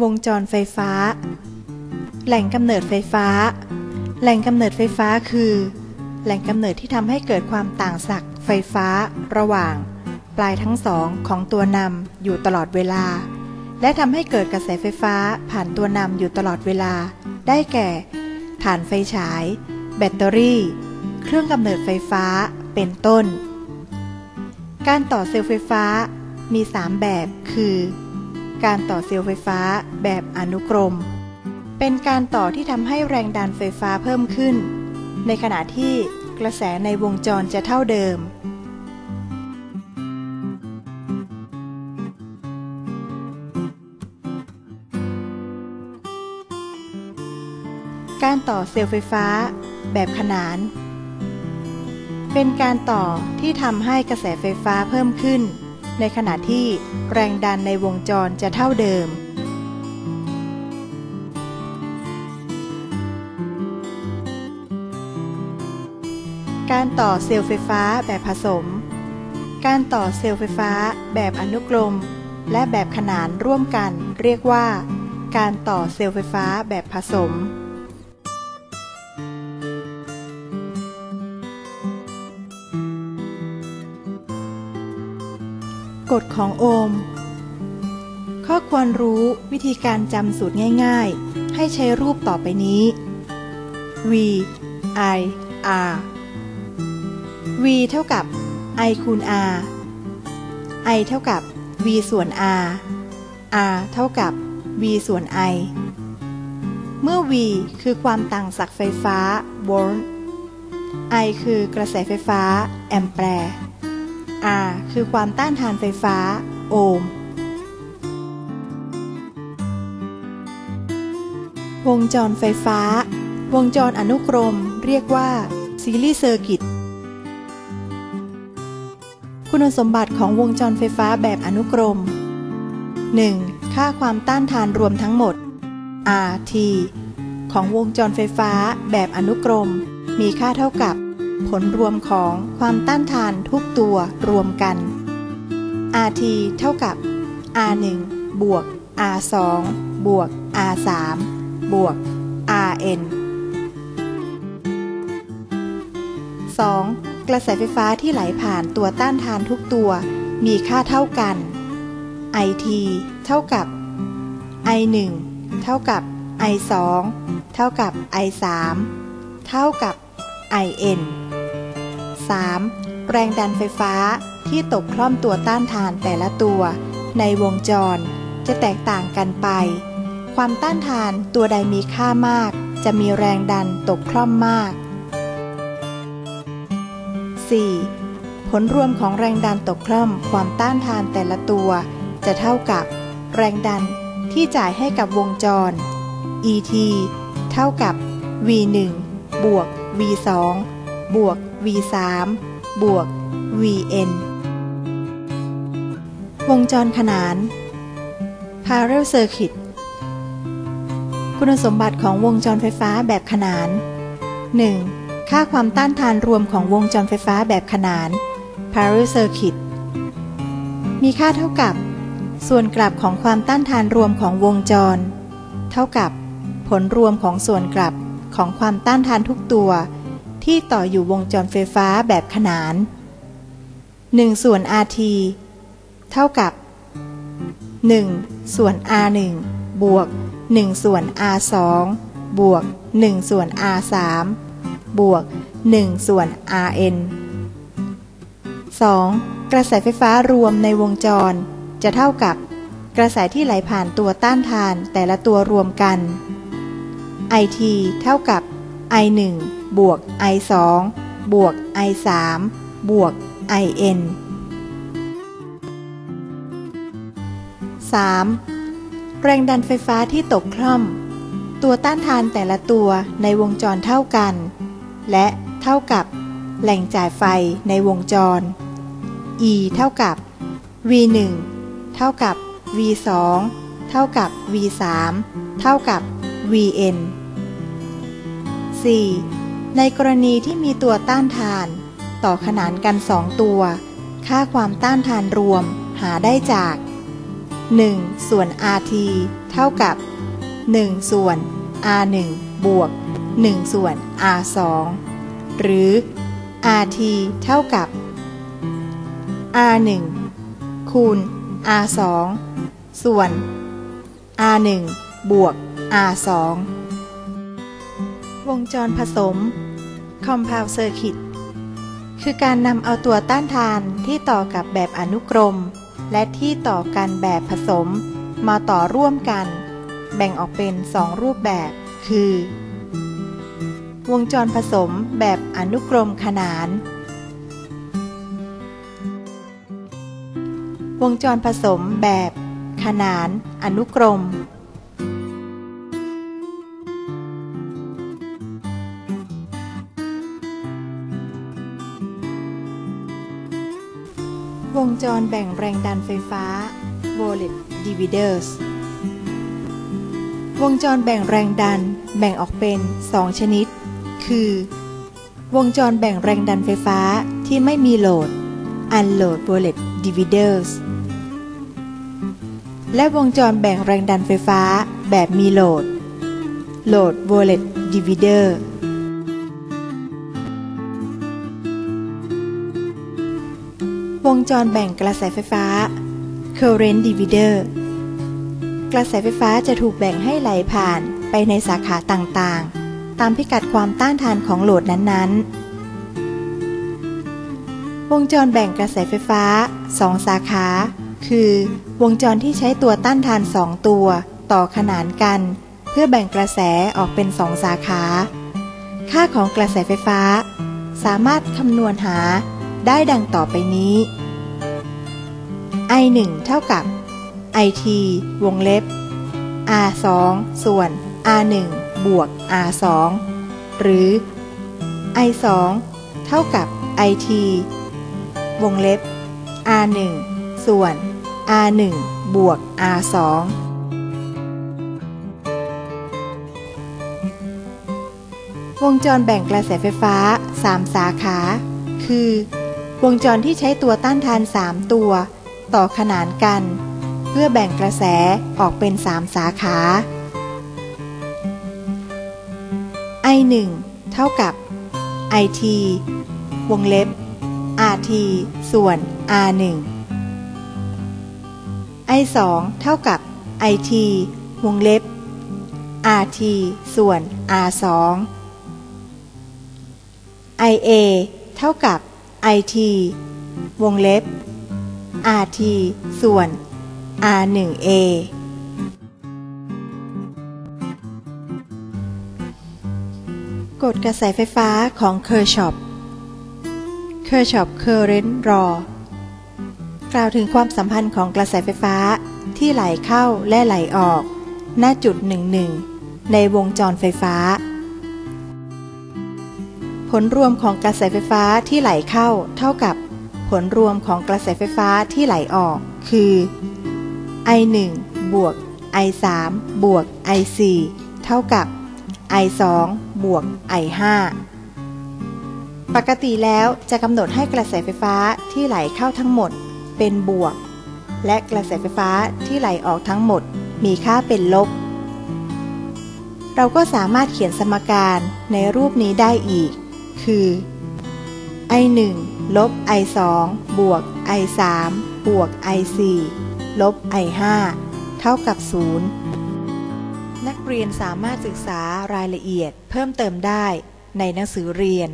วงจรไฟฟ้า แหล่งกำเนิดไฟฟ้า แหล่งกำเนิดไฟฟ้าคือ แหล่งกำเนิดที่ทำให้เกิดความต่างศักย์ไฟฟ้า ระหว่าง ปลายทั้งสองของตัวนำอยู่ตลอดเวลา และทำให้เกิดกระแสไฟฟ้าผ่านตัวนำอยู่ตลอดเวลา ได้แก่ ฐานไฟฉาย แบตเตอรี่ เครื่องกำเนิดไฟฟ้าเป็นต้น การต่อเซลล์ไฟฟ้ามี 3 แบบคือ การต่อเซลล์ไฟฟ้าแบบอนุกรม เป็นการต่อที่ทำให้แรงดันไฟฟ้าเพิ่มขึ้น ในขณะที่กระแสในวงจรจะเท่าเดิม การต่อเซลล์ไฟฟ้าแบบขนาน เป็นการต่อที่ทำให้กระแสไฟฟ้าเพิ่มขึ้น ในขณะที่แรงดันในวงจรจะเท่าเดิม การต่อเซลล์ไฟฟ้าแบบผสม การต่อเซลล์ไฟฟ้าแบบอนุกรม และแบบขนานร่วมกันเรียกว่า การต่อเซลล์ไฟฟ้าแบบผสม กฎของโอห์ม ข้อควรรู้วิธีการจำสูตรง่ายๆ ให้ใช้รูปต่อไปนี้ v i r v เท่ากับ i คูณ r i เท่ากับ v ส่วน r r เท่ากับ v ส่วน i เมื่อ v คือความต่างศักย์ไฟฟ้าโวลต์ i คือกระแสไฟฟ้า แอมแปร์ R คือความต้านทานไฟฟ้า โอห์ม วงจรไฟฟ้า วงจรอนุกรม เรียกว่า ซีรีส์เซอร์กิต คุณสมบัติของวงจรไฟฟ้าแบบอนุกรม 1. ค่าความต้านทานรวมทั้งหมด RT ของวงจรไฟฟ้าแบบอนุกรม มีค่าเท่ากับ ผลรวมของความต้านทานทุกตัวรวมกัน RT เท่ากับ R1 บวก R2 บวก R3 บวก RN 2. กระแสไฟฟ้าที่ไหลผ่านตัวต้านทานทุกตัวมีค่าเท่ากัน IT เท่ากับ I1 เท่ากับ I2 เท่ากับ I3 เท่ากับ IN 3. แรงดันไฟฟ้าที่ตกคล่อมตัวต้านทานแต่ละตัว ในวงจร จะแตกต่างกันไป ความต้านทานตัวใดมีค่ามาก จะมีแรงดันตกคล่อมมาก 4. ผลรวมของแรงดันตกคล่อมความต้านทานแต่ละตัว จะเท่ากับ แรงดันที่จ่ายให้กับวงจร ET เท่ากับ V1 บวก V2 บวก V3 บวก Vn วงจรขนาน Parallel Circuit คุณสมบัติของวงจรไฟฟ้าแบบขนาน 1. ค่าความต้านทานรวมของวงจรไฟฟ้าแบบขนาน Parallel Circuit มีค่าเท่ากับ ส่วนกลับของความต้านทานรวมของวงจร เท่ากับ ผลรวมของส่วนกลับของความต้านทานทุกตัว ที่ต่ออยู่วงจรไฟฟ้าแบบขนาน1ส่วน RT เท่ากับ 1 ส่วน R1 บวก 1 ส่วน R2 บวก 1 ส่วน R3 บวก 1 ส่วน Rn 2. กระแสไฟฟ้ารวมในวงจร จะเท่ากับ กระแสที่ไหลผ่านตัวต้านทานแต่ละตัวรวมกัน IT เท่ากับ I1 บวก I2 บวก I3 บวก IN 3. แรงดันไฟฟ้าที่ตกคล่อม ตัวต้านทานแต่ละตัวในวงจรเท่ากัน และเท่ากับแหล่งจ่ายไฟในวงจร E เท่ากับ V1 เท่ากับ V2 เท่ากับ V3 เท่ากับ Vn 4. ในกรณีที่มีตัวต้านทาน ต่อขนานกันสองตัว ค่าความต้านทานรวมหาได้จาก 1 ส่วน RT เท่ากับ 1 ส่วน R1 บวก 1 ส่วน R2 หรือ RT เท่ากับ R1 คูณ R2 ส่วน R1 บวก R2 วงจรผสม Compound Circuit คือการนำเอาตัวต้านทานที่ต่อกับแบบอนุกรม และที่ต่อกันแบบผสม มาต่อร่วมกัน แบ่งออกเป็นสองรูปแบบ คือ วงจรผสมแบบอนุกรมขนาน วงจรผสมแบบขนานอนุกรม จรแบ่งแรงดันไฟฟ้า voltage dividers วงจรแบ่งแรงดันแบ่งออกเป็น 2 ชนิด คือ วงจรแบ่งแรงดันไฟฟ้าที่ไม่มีโหลด unload voltage dividers และวงจรแบ่งแรงดันไฟฟ้าแบบมีโหลด load voltage divider วงจรแบ่งกระแสไฟฟ้า current divider กระแสไฟฟ้าจะถูกแบ่งให้ไหลผ่านไปในสาขาต่างๆ ตามพิกัดความต้านทานของโหลดนั้นๆ วงจรแบ่งกระแสไฟฟ้า 2 สาขา คือ วงจรที่ใช้ตัวต้านทาน 2 ตัว ต่อขนานกัน เพื่อแบ่งกระแสออกเป็น 2 สาขา ค่าของกระแสไฟฟ้า สามารถคำนวณหาได้ดังต่อไปนี้ I1 เท่ากับ IT วงเล็บ R2 ส่วน R1 บวก R2 หรือ I2 เท่ากับ IT วงเล็บ R1 ส่วน R1 บวก R2 วงจรแบ่งกระแสไฟฟ้า 3 สาขา คือ วงจรที่ใช้ตัวต้านทาน 3 ตัว ต่อขนานกัน เพื่อแบ่งกระแสออกเป็น3สาขา I1 เท่ากับ IT วงเล็บ RT ส่วน R1 I2 เท่ากับ IT วงเล็บ RT ส่วน R2 IA เท่ากับ IT วงเล็บ RT ส่วน R1A กฎกระแสไฟฟ้าของเคอร์ชอปเคอร์ชอป Current Law กล่าวถึงความสัมพันธ์ของกระแสไฟฟ้าที่ไหลเข้าและไหลออก ณ จุดหนึ่งหนึ่งในวงจรไฟฟ้า ผลรวมของกระแสไฟฟ้าที่ไหลเข้าเท่ากับ ผลรวมของกระแสไฟฟ้าที่ไหลออก คือ I1 บวก I3 บวก I4 เท่ากับ I2 บวก I5 ปกติแล้วจะกำหนดให้กระแสไฟฟ้าที่ไหลเข้าทั้งหมดเป็นบวก และกระแสไฟฟ้าที่ไหลออกทั้งหมดมีค่าเป็นลบ เราก็สามารถเขียนสมการในรูปนี้ได้อีก คือ I1 ลบ I2 บวก I3 บวก I4 ลบ I5 เท่ากับ 0 นักเรียนสามารถศึกษารายละเอียดเพิ่มเติมได้ในหนังสือเรียน